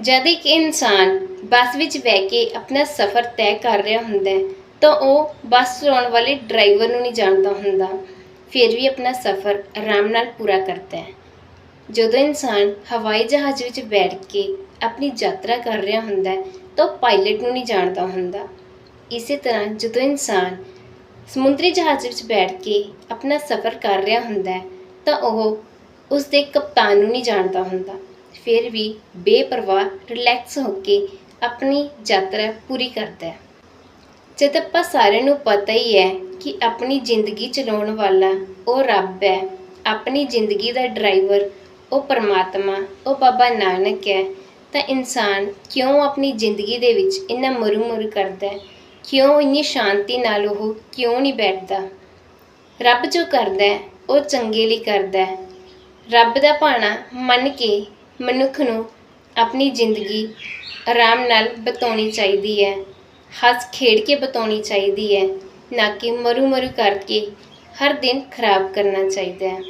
ਜਦ ਇੱਕ ਇਨਸਾਨ ਬੱਸ ਵਿੱਚ ਬਹਿ ਕੇ ਆਪਣਾ ਸਫ਼ਰ ਤੈਅ ਕਰ ਰਿਹਾ ਹੁੰਦਾ ਹੈ, ਤਾਂ ਉਹ ਬੱਸ ਚਲਾਉਣ ਵਾਲੇ ਡਰਾਈਵਰ ਨੂੰ ਨਹੀਂ ਜਾਣਦਾ ਹੁੰਦਾ। ਫਿਰ ਵੀ ਆਪਣਾ ਸਫ਼ਰ ਆਰਾਮ ਨਾਲ ਪੂਰਾ ਕਰਦਾ ਹੈ। ਜਦੋਂ ਇਨਸਾਨ ਹਵਾਈ ਜਹਾਜ਼ ਵਿੱਚ ਬੈਠ ਕੇ ਆਪਣੀ ਯਾਤਰਾ ਕਰ ਰਿਹਾ ਹੁੰਦਾ ਹੈ, ਤਾਂ ਉਹ ਪਾਇਲਟ ਨੂੰ ਨਹੀਂ ਜਾਣਦਾ ਹੁੰਦਾ। ਇਸੇ ਤਰ੍ਹਾਂ ਜਦੋਂ ਇਨਸਾਨ ਸਮੁੰਦਰੀ ਜਹਾਜ਼ ਵਿੱਚ ਬੈਠ ਕੇ ਆਪਣਾ ਸਫ਼ਰ ਕਰ ਰਿਹਾ ਹੁੰਦਾ ਹੈ, ਤਾਂ ਉਹ ਉਸ ਦੇ ਕਪਤਾਨ ਨੂੰ ਨਹੀਂ ਜਾਣਦਾ ਹੁੰਦਾ। ਫਿਰ ਵੀ ਬੇਪਰਵਾਹ ਰਿਲੈਕਸ ਹੋ ਕੇ ਆਪਣੀ ਯਾਤਰਾ ਪੂਰੀ ਕਰਦਾ ਹੈ। ਜਦ ਆਪਾਂ ਸਾਰਿਆਂ ਨੂੰ ਪਤਾ ਹੀ ਹੈ ਕਿ ਆਪਣੀ ਜ਼ਿੰਦਗੀ ਚਲਾਉਣ ਵਾਲਾ ਉਹ ਰੱਬ ਹੈ, ਆਪਣੀ ਜ਼ਿੰਦਗੀ ਦਾ ਡਰਾਈਵਰ ਉਹ ਪਰਮਾਤਮਾ, ਉਹ ਬਾਬਾ ਨਾਨਕ ਹੈ, ਤਾਂ ਇਨਸਾਨ ਕਿਉਂ ਆਪਣੀ ਜ਼ਿੰਦਗੀ ਦੇ ਵਿੱਚ ਇੰਨਾ ਮਰੂ ਮਰੂ ਕਰਦਾ ਹੈ? ਕਿਉਂ ਇੰਨੀ ਸ਼ਾਂਤੀ ਨਾਲ ਉਹ ਕਿਉਂ ਨਹੀਂ ਬੈਠਦਾ? ਰੱਬ ਜੋ ਕਰਦਾ ਹੈ, ਉਹ ਚੰਗੇ ਲਈ ਕਰਦਾ ਹੈ। ਰੱਬ ਦਾ ਭਾਣਾ ਮੰਨ ਕੇ ਮਨੁੱਖ ਨੂੰ ਆਪਣੀ ਜ਼ਿੰਦਗੀ ਆਰਾਮ ਨਾਲ ਬਿਤਾਉਣੀ ਚਾਹੀਦੀ ਹੈ। ਹੱਸ ਖੇਡ ਕੇ ਬਿਤਾਉਣੀ ਚਾਹੀਦੀ ਹੈ, ਨਾ ਕਿ ਮਰੂ ਮਰੂ ਕਰਕੇ ਹਰ ਦਿਨ ਖਰਾਬ ਕਰਨਾ ਚਾਹੀਦਾ ਹੈ।